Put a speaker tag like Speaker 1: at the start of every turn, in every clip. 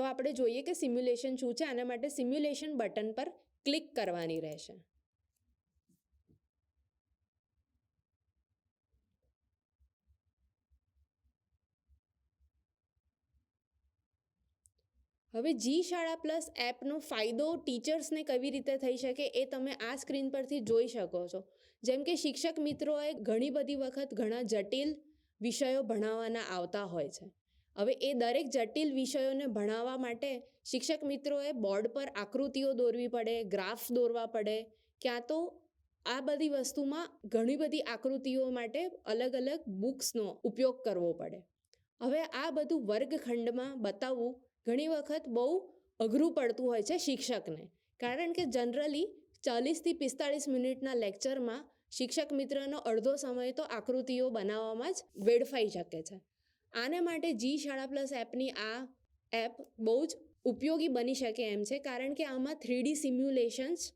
Speaker 1: તો આપણે જોઈએ કે સિમ્યુલેશન શું છે? આના માટે સિમ્યુલેશન બટન પર ક્લિક કરવાની રહેશે. હવે જી શાળા પ્લસ એપનો ફાયદો ટીચર્સને કેવી રીતે થઈ શકે એ તમે આ સ્ક્રીન પરથી જોઈ શકો છો. જેમ કે શિક્ષક મિત્રોએ ઘણી બધી વખત ઘણા જટિલ વિષયો ભણાવવાના આવતા હોય છે. હવે એ દરેક જટિલ વિષયોને ભણાવવા માટે શિક્ષક મિત્રોએ બોર્ડ પર આકૃતિઓ દોરવી પડે ગ્રાફ દોરવા પડે. ક્યાં તો આ બધી વસ્તુમાં ઘણી બધી આકૃતિઓ માટે અલગ અલગ બુક્સનો ઉપયોગ કરવો પડે. હવે આ બધું વર્ગખંડમાં બતાવવું ઘણી વખત બહુ અઘરું પડતું હોય છે શિક્ષકને. કારણ કે જનરલી ચાલીસથી પિસ્તાળીસ મિનિટના લેક્ચરમાં શિક્ષક મિત્રનો અડધો સમય તો આકૃતિઓ બનાવવામાં જ વેડફાઈ શકે છે. આને માટે જી શાળા પ્લસ એપની આ એપ બહુ જ ઉપયોગી બની શકે એમ છે, કારણ કે આમાં થ્રીડી સિમ્યુલેશન્સ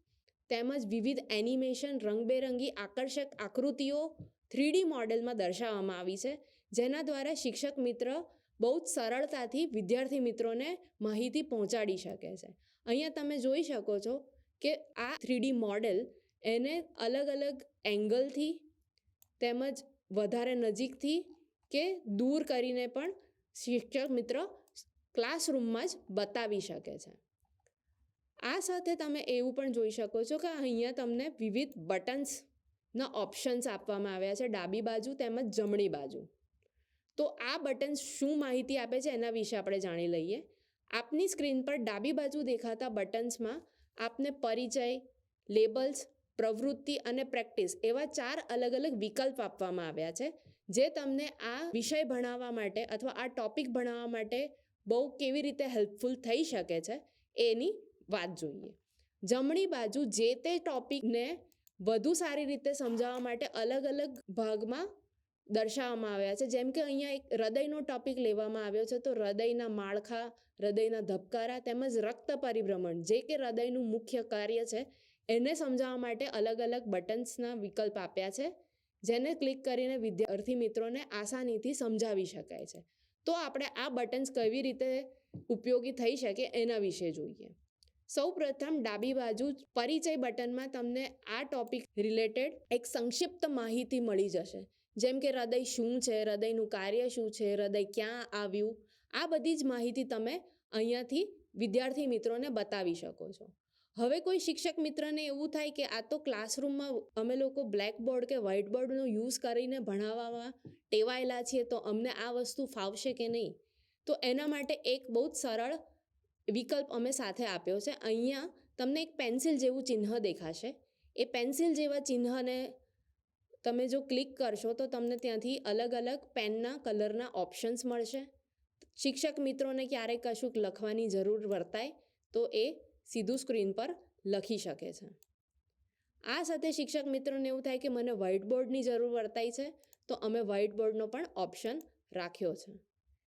Speaker 1: તેમજ વિવિધ એનિમેશન રંગબેરંગી આકર્ષક આકૃતિઓ થ્રીડી મોડેલમાં દર્શાવવામાં આવી છે, જેના દ્વારા શિક્ષક મિત્ર બહુ જ સરળતાથી વિદ્યાર્થી મિત્રોને માહિતી પહોંચાડી શકે છે. અહીંયા તમે જોઈ શકો છો કે આ થ્રીડી મોડેલ એને અલગ અલગ એંગલથી તેમજ વધારે નજીકથી કે દૂર કરીને પણ શિક્ષક મિત્ર ક્લાસરૂમમાં જ બતાવી શકે છે. આ સાથે તમે એવું પણ જોઈ શકો છો કે અહીંયા તમને વિવિધ બટન્સના ઓપ્શન્સ આપવામાં આવ્યા છે. ડાબી બાજુ તેમજ જમણી બાજુ. તો આ બટન્સ શું માહિતી આપે છે એના વિશે આપણે જાણી લઈએ. આપની સ્ક્રીન પર ડાબી બાજુ દેખાતા બટન્સમાં આપને પરિચય લેબલ્સ પ્રવૃત્તિ અને પ્રેક્ટિસ એવા ચાર અલગ અલગ વિકલ્પ આપવામાં આવ્યા છે. જે તમને આ વિષય ભણાવવા માટે અથવા આ ટોપિક ભણાવવા માટે બહુ કેવી રીતે હેલ્પફુલ થઈ શકે છે, એની વાત જોઈએ. જમણી બાજુ જે તે ટોપિકને વધુ સારી રીતે સમજાવવા માટે અલગ અલગ ભાગમાં દર્શાવવામાં આવ્યા છે. જેમ કે અહીંયા એક હૃદયનો ટોપિક લેવામાં આવ્યો છે, તો હૃદયના માળખા, હૃદયના ધબકારા તેમજ રક્ત પરિભ્રમણ, જે કે હૃદયનું મુખ્ય કાર્ય છે, એને સમજાવવા માટે અલગ અલગ બટન્સના વિકલ્પ આપ્યા છે. જેને ક્લિક કરીને વિદ્યાર્થી મિત્રોને આસાનીથી સમજાવી શકાય છે. તો આપણે આ બટન્સ કેવી રીતે ઉપયોગી થઈ શકે એના વિશે જોઈએ. સૌ પ્રથમ ડાબી બાજુ પરિચય બટનમાં તમને આ ટોપિક રિલેટેડ એક સંક્ષિપ્ત માહિતી મળી જશે. જેમ કે હૃદય શું છે, હૃદયનું કાર્ય શું છે, હૃદય ક્યાં આવ્યું? આ બધી જ માહિતી તમે અહીંયાથી વિદ્યાર્થી મિત્રોને બતાવી શકો છો. હવે કોઈ શિક્ષક મિત્રને એવું થાય કે આ તો ક્લાસરૂમમાં અમે લોકો બ્લેકબોર્ડ કે વ્હાઇટ બોર્ડનો યુઝ કરીને ભણાવવામાં ટેવાયેલા છીએ, તો અમને આ વસ્તુ ફાવશે કે નહીં? તો એના માટે એક બહુ જ સરળ વિકલ્પ અમે સાથે આપ્યો છે. અહીંયા તમને એક પેન્સિલ જેવું ચિહ્ન દેખાશે. એ પેન્સિલ જેવા ચિહ્નને તમે જો ક્લિક કરશો, તો તમને ત્યાંથી અલગ અલગ પેનના કલરના ઓપ્શન્સ મળશે. શિક્ષક મિત્રોને ક્યારેક કશુંક લખવાની જરૂર વર્તાય, તો એ સીધું સ્ક્રીન પર લખી શકે છે. આ સાથે શિક્ષક મિત્રોને એવું થાય કે મને વ્હાઇટ બોર્ડની જરૂર વર્તાય છે, તો અમે વ્હાઇટ બોર્ડનો પણ ઓપ્શન રાખ્યો છે.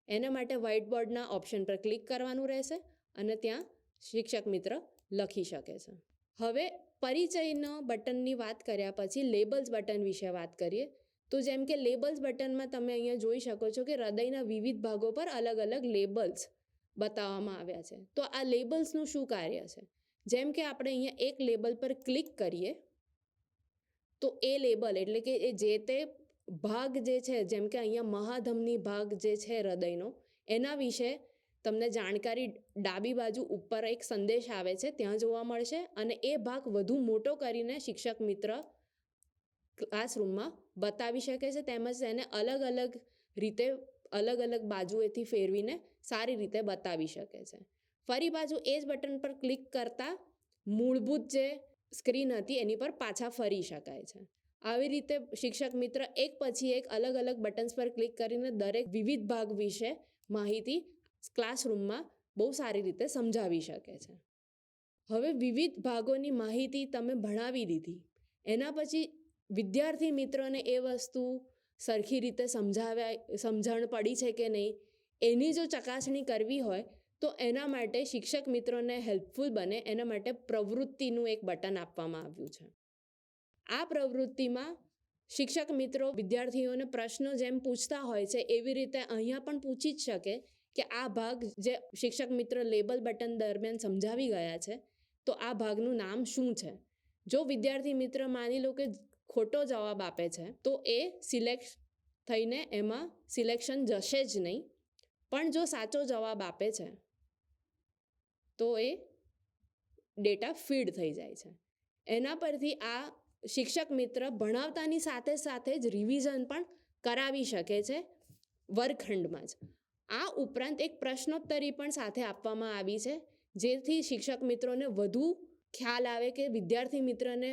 Speaker 1: એના માટે વ્હાઇટ બોર્ડના ઓપ્શન પર ક્લિક કરવાનું રહેશે અને ત્યાં શિક્ષક મિત્ર લખી શકે છે. હવે પરિચયનો બટનની વાત કર્યા પછી લેબલ્સ બટન વિશે વાત કરીએ, તો જેમ કે લેબલ્સ બટનમાં તમે અહીંયા જોઈ શકો છો કે હૃદયના વિવિધ ભાગો પર અલગ અલગ લેબલ્સ બતાવવામાં આવ્યા છે. તો આ લેબલ્સનું શું કાર્ય છે? જેમ કે આપણે અહીંયા એક લેબલ પર ક્લિક કરીએ, તો એ લેબલ એટલે કે એ જે તે ભાગ જે છે, જેમ કે અહીંયા મહાધમની ભાગ જે છે હૃદયનો, એના વિશે તમને જાણકારી ડાબી બાજુ ઉપર એક સંદેશ આવે છે, ત્યાં જોવા મળશે અને એ ભાગ વધુ મોટો કરીને શિક્ષક મિત્ર ક્લાસરૂમમાં બતાવી શકે છે, તેમજ તેને અલગ અલગ રીતે અલગ અલગ બાજુએથી ફેરવીને સારી રીતે બતાવી શકે છે. ફરી બાજુ એ જ બટન પર ક્લિક કરતાં મૂળભૂત જે સ્ક્રીન હતી એની પર પાછા ફરી શકાય છે. આવી રીતે શિક્ષક મિત્ર એક પછી એક અલગ અલગ બટન્સ પર ક્લિક કરીને દરેક વિવિધ ભાગ વિશે માહિતી ક્લાસરૂમમાં બહુ સારી રીતે સમજાવી શકે છે. હવે વિવિધ ભાગોની માહિતી તમે ભણાવી દીધી. એના પછી વિદ્યાર્થી મિત્રોને એ વસ્તુ સરખી રીતે સમજાવ્યા, સમજણ પડી છે કે નહીં? એની જો ચકાસણી કરવી હોય, તો એના માટે શિક્ષક મિત્રોને હેલ્પફુલ બને. એના માટે પ્રવૃત્તિનું એક બટન આપવામાં આવ્યું છે. આ પ્રવૃત્તિમાં શિક્ષક મિત્રો, વિદ્યાર્થીઓને પ્રશ્નો જેમ પૂછતા હોય છે, એવી રીતે અહીંયા પણ પૂછી જ શકે કે આ ભાગ જે શિક્ષક મિત્ર લેબલ બટન દરમિયાન સમજાવી ગયા છે, તો આ ભાગનું નામ શું છે? જો વિદ્યાર્થી મિત્ર માની લો કે ખોટો જવાબ આપે છે, તો એ સિલેક્ટ થઈને એમાં સિલેક્શન જશે જ નહીં. પણ જો સાચો જવાબ આપે છે, તો એ ડેટા ફીડ થઈ જાય છે. એના પરથી આ શિક્ષક મિત્ર ભણાવતાની સાથે સાથે જ રિવિઝન પણ કરાવી શકે છે વર્ગખંડમાં જ. આ ઉપરાંત એક પ્રશ્નોત્તરી પણ સાથે આપવામાં આવી છે, જેથી શિક્ષક મિત્રોને વધુ ખ્યાલ આવે કે વિદ્યાર્થી મિત્રને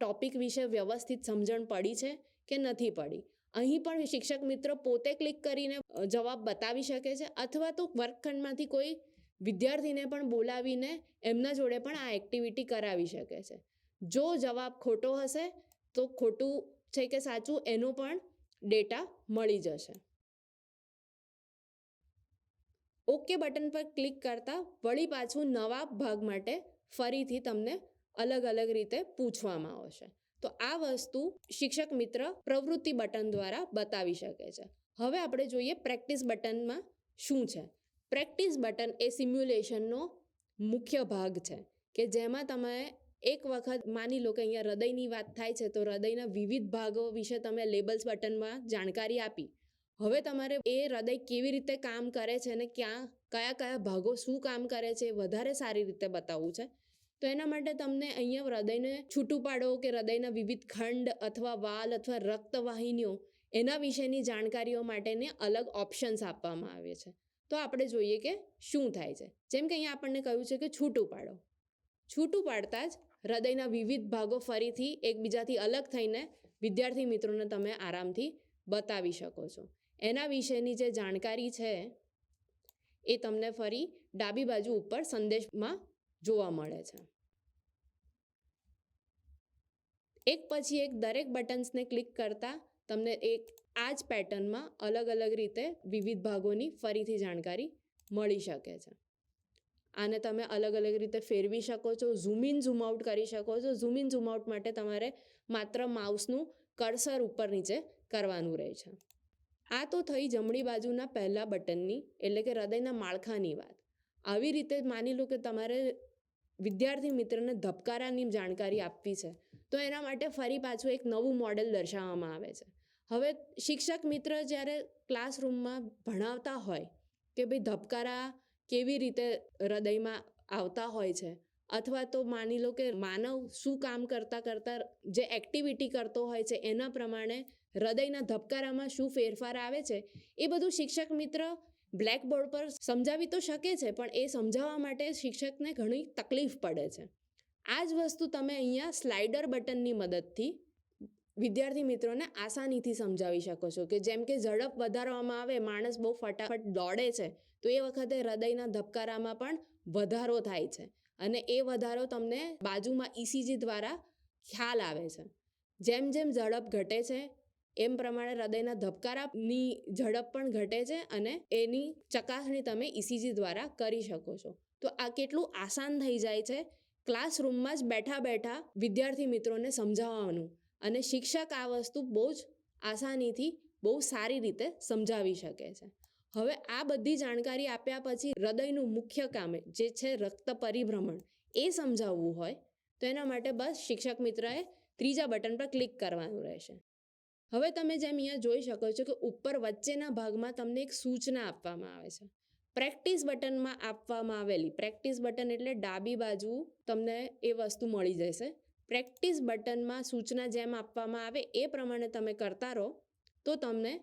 Speaker 1: ટોપિક વિશે વ્યવસ્થિત સમજણ પડી છે કે નથી પડી. અહીં પણ શિક્ષક મિત્ર પોતે ક્લિક કરીને જવાબ બતાવી શકે છે અથવા તો વર્ગખંડમાંથી કોઈ વિદ્યાર્થીને પણ બોલાવીને એમના જોડે પણ આ એક્ટિવિટી કરાવી શકે છે. જો જવાબ ખોટો હશે, તો ખોટું છે કે સાચું એનો પણ ડેટા મળી જશે. ઓકે બટન પર ક્લિક કરતાં વળી પાછું નવા ભાગ માટે ફરીથી તમને અલગ અલગ રીતે પૂછવામાં આવશે. તો આ વસ્તુ શિક્ષક મિત્ર પ્રવૃત્તિ બટન દ્વારા બતાવી શકે છે. હવે આપણે જોઈએ પ્રેક્ટિસ બટનમાં શું છે. પ્રેક્ટિસ બટન એ સિમ્યુલેશનનો મુખ્ય ભાગ છે કે જેમાં તમે એક વખત માની લો કે અહીંયા હૃદયની વાત થાય છે તો હૃદયના વિવિધ ભાગો વિશે તમે લેબલ્સ બટનમાં જાણકારી આપી. હવે તમારે એ હૃદય કેવી રીતે કામ કરે છે અને ક્યાં, કયા કયા ભાગો શું કામ કરે છે વધારે સારી રીતે બતાવવું છે. તો એના માટે તમને અહીંયા હૃદયને છૂટું પાડો કે હૃદયના વિવિધ ખંડ અથવા વાલ અથવા રક્તવાહિનીઓ એના વિશેની જાણકારીઓ માટેને અલગ ઓપ્શન્સ આપવામાં આવે છે. તો આપણે જોઈએ કે શું થાય છે. જેમ કે અહીંયા આપણને કહ્યું છે કે છૂટું પાડો. છૂટું પાડતા જ હૃદયના વિવિધ ભાગો ફરીથી એકબીજાથી અલગ થઈને વિદ્યાર્થી મિત્રોને તમે આરામથી બતાવી શકો છો. એના વિશેની જે જાણકારી છે એ તમને ફરી ડાબી બાજુ ઉપર સંદેશમાં જોવા મળે છે. એક પછી એક દરેક બટન્સને ક્લિક કરતા તમને એક આ જ પેટર્નમાં અલગ અલગ રીતે વિવિધ ભાગોની ફરીથી જાણકારી મળી શકે છે. આને તમે અલગ અલગ રીતે ફેરવી શકો છો, ઝૂમ ઇન, ઝૂમ આઉટ કરી શકો છો. ઝૂમ ઇન, ઝૂમ આઉટ માટે તમારે માત્ર માઉસનું કર્સર ઉપર નીચે કરવાનું રહે છે. આ તો થઈ જમણી બાજુના પહેલા બટનની, એટલે કે હૃદયના માળખાની વાત. આવી રીતે માની લો કે તમારે વિદ્યાર્થી મિત્રને ધબકારાની જાણકારી આપવી છે, તો એના માટે ફરી પાછું એક નવું મોડેલ દર્શાવવામાં આવે છે. હવે શિક્ષક મિત્ર જ્યારે ક્લાસરૂમમાં ભણાવતા હોય કે ભાઈ ધબકારા કેવી રીતે હૃદયમાં આવતા હોય છે, અથવા તો માની લો કે માનવ શું કામ કરતાં કરતાં જે એક્ટિવિટી કરતો હોય છે, એના પ્રમાણે હૃદયના ધબકારામાં શું ફેરફાર આવે છે, એ બધું શિક્ષક મિત્ર બ્લેકબોર્ડ પર સમજાવી તો શકે છે, પણ એ સમજાવવા માટે શિક્ષકને ઘણી તકલીફ પડે છે. આ જ વસ્તુ તમે અહીંયા સ્લાઇડર બટનની મદદથી વિદ્યાર્થી મિત્રોને આસાનીથી સમજાવી શકો છો કે જેમ કે ઝડપ વધારવામાં આવે, માણસ બહુ ફટાફટ દોડે છે, તો એ વખતે હૃદયના ધબકારામાં પણ વધારો થાય છે અને એ વધારો તમને બાજુમાં ઇસીજી દ્વારા ખ્યાલ આવે છે. જેમ જેમ ઝડપ ઘટે છે એમ પ્રમાણે હૃદયના ધબકારાની ઝડપ પણ ઘટે છે અને એની ચકાસણી તમે ઇસીજી દ્વારા કરી શકો છો. તો આ કેટલું આસાન થઈ જાય છે ક્લાસરૂમમાં જ બેઠા બેઠા વિદ્યાર્થી મિત્રોને સમજાવવાનું અને શિક્ષક આ વસ્તુ બહુ જ આસાનીથી, બહુ સારી રીતે સમજાવી શકે છે. હવે આ બધી જાણકારી આપ્યા પછી હૃદયનું મુખ્ય કામ જે છે રક્ત પરિભ્રમણ, એ સમજાવવું હોય તો એના માટે બસ શિક્ષક મિત્રએ ત્રીજા બટન પર ક્લિક કરવાનું રહેશે. હવે તમે જેમ અહીંયા જોઈ શકો છો કે ઉપર વચ્ચેના ભાગમાં તમને એક સૂચના આપવામાં આવે છે. પ્રેક્ટિસ બટનમાં આપવામાં આવેલી, પ્રેક્ટિસ બટન એટલે ડાબી બાજુ તમને એ વસ્તુ મળી જશે. પ્રેક્ટિસ બટનમાં સૂચના જેમ આપવામાં આવે એ પ્રમાણે તમે કરતા રહો, તો તમને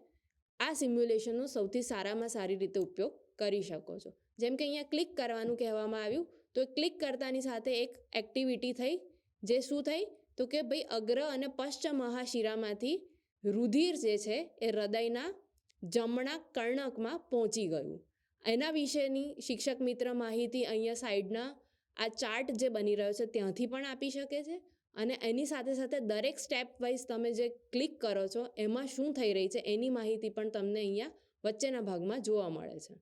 Speaker 1: આ સિમ્યુલેશનનો સૌથી સારામાં સારી રીતે ઉપયોગ કરી શકો છો. જેમ કે અહીંયા ક્લિક કરવાનું કહેવામાં આવ્યું, તો ક્લિક કરતાની સાથે એક એક્ટિવિટી થઈ, જે શું થઈ? તો કે ભાઈ અગ્ર અને પશ્ચ મહાશિરામાંથી રુધિર જે છે એ હૃદયના જમણા કર્ણકમાં પહોંચી ગયું. એના વિશેની શિક્ષક મિત્ર માહિતી અહીંયા સાઈડના આ ચાર્ટ જે બની રહ્યો છે ત્યાંથી પણ આપી શકે છે અને એની સાથે સાથે દરેક સ્ટેપ વાઇઝ તમે જે ક્લિક કરો છો એમાં શું થઈ રહી છે એની માહિતી પણ તમને અહીંયા વચ્ચેના ભાગમાં જોવા મળે છે.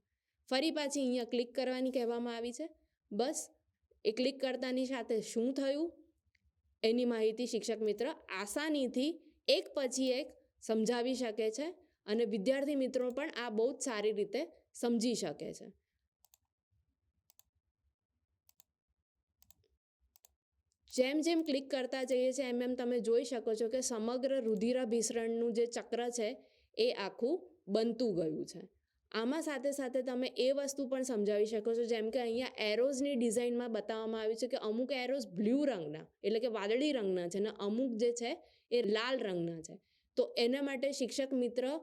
Speaker 1: ફરી પાછી અહીંયા ક્લિક કરવાની કહેવામાં આવી છે. બસ, એ ક્લિક કરતાની સાથે શું થયું? એની માહિતી શિક્ષક મિત્ર આસાનીથી એક પછી એક સમજાવી શકે છે અને વિદ્યાર્થી મિત્રો પણ આ બહુ જ સારી રીતે સમજી શકે છે. જેમ જેમ ક્લિક કરતા જઈએ છીએ, એમ એમ તમે જોઈ શકો છો કે સમગ્ર રુધિરાભિસરણનું જે ચક્ર છે, એ આખું બનતું ગયું છે. આમાં સાથે સાથે તમે એ વસ્તુ પણ સમજાવી શકો છો, જેમ કે અહીંયા એરોઝની ડિઝાઇનમાં બતાવવામાં આવ્યું છે કે અમુક એરોઝ બ્લુ રંગના, એટલે કે વાદળી રંગના છે અને અમુક જે છે એ લાલ રંગના છે. તો એના માટે શિક્ષક મિત્ર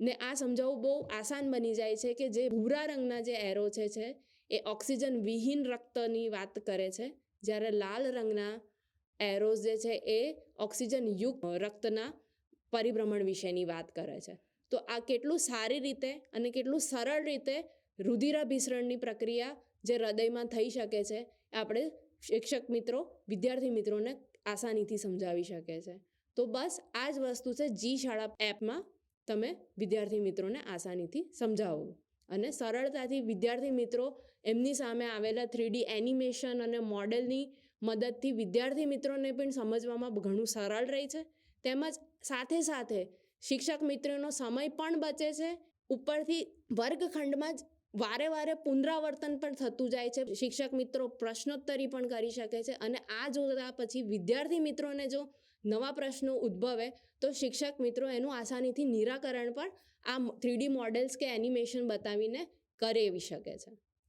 Speaker 1: ને આ સમજાવવું બહુ આસાન બની જાય છે કે જે ભૂરા રંગના જે એરો છે છે, એ ઓક્સિજન વિહીન રક્તની વાત કરે છે. જ્યારે લાલ રંગના એરોઝ જે છે, એ ઓક્સિજન યુક્ત રક્તના પરિભ્રમણ વિશેની વાત કરે છે. તો આ કેટલું સારી રીતે અને કેટલું સરળ રીતે રુધિરાભિસરણની પ્રક્રિયા જે હૃદયમાં થઈ શકે છે આપણે શિક્ષક મિત્રો, વિદ્યાર્થી મિત્રોને આસાનીથી સમજાવી શકે છે. તો બસ આ જ વસ્તુ છે જી શાળા એપમાં તમે વિદ્યાર્થી મિત્રોને આસાનીથી સમજાવો. અને સરળતાથી વિદ્યાર્થી મિત્રો એમની સામે આવેલા થ્રીડી એનિમેશન અને મોડેલની મદદથી વિદ્યાર્થી મિત્રોને પણ સમજવામાં ઘણું સરળ રહે છે. તેમજ સાથે સાથે શિક્ષક મિત્રોનો સમય પણ બચે છે. ઉપરથી વર્ગખંડમાં જ વારે વારે પુનરાવર્તન પણ થતું જાય છે. શિક્ષક મિત્રો પ્રશ્નોત્તરી પણ કરી શકે છે અને આ જોતા પછી વિદ્યાર્થી મિત્રોને જો નવા પ્રશ્નો ઉદ્ભવે તો શિક્ષક મિત્રો એનું આસાનીથી નિરાકરણ પણ આ થ્રીડી મોડેલ્સ કે એનિમેશન બતાવીને કરાવી શકે છે.